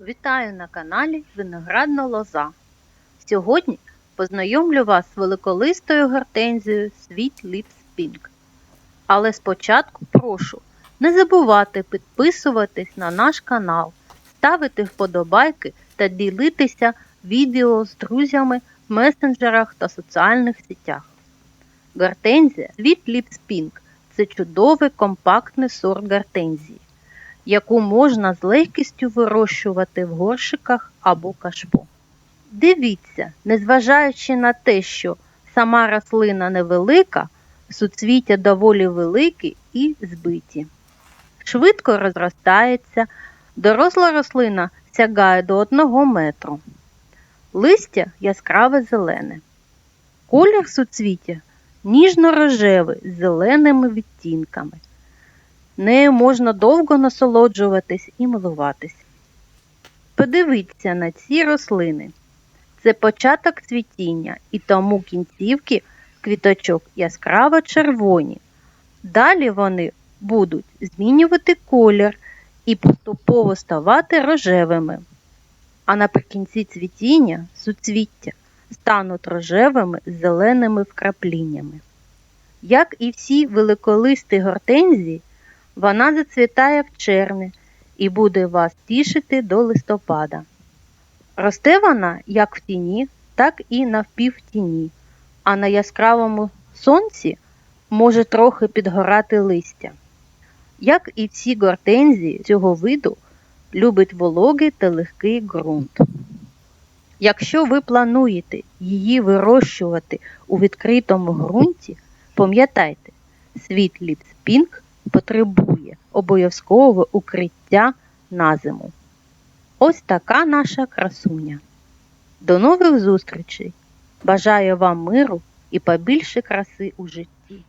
Вітаю на каналі Виноградна Лоза. Сьогодні познайомлю вас з великолистою гортензією Sweet Lips Pink. Але спочатку прошу не забувати підписуватись на наш канал, ставити вподобайки та ділитися відео з друзями в месенджерах та соціальних сетях. Гортензія Sweet Lips Pink – це чудовий компактний сорт гортензії яку можна з легкістю вирощувати в горшиках або кашпо. Дивіться, незважаючи на те, що сама рослина невелика, суцвіття доволі великі і збиті. Швидко розростається, доросла рослина сягає до 1 метру. Листя яскраве зелене. Колір суцвіття ніжно-рожевий з зеленими відтінками. Нею можна довго насолоджуватись і милуватись. Подивіться на ці рослини. Це початок цвітіння, і тому кінцівки квіточок яскраво червоні. Далі вони будуть змінювати колір і поступово ставати рожевими. А наприкінці цвітіння суцвіття стануть рожевими зеленими вкрапліннями. Як і всі великолисті гортензії, вона зацвітає в червні і буде вас тішити до листопада. Росте вона як в тіні, так і навпівтіні, а на яскравому сонці може трохи підгорати листя. Як і всі гортензії цього виду, любить вологий та легкий ґрунт. Якщо ви плануєте її вирощувати у відкритому ґрунті, пам'ятайте, світ ліпс пінк потребує обов'язкового укриття на зиму. Ось така наша красуня. До нових зустрічей! Бажаю вам миру і побільше краси у житті!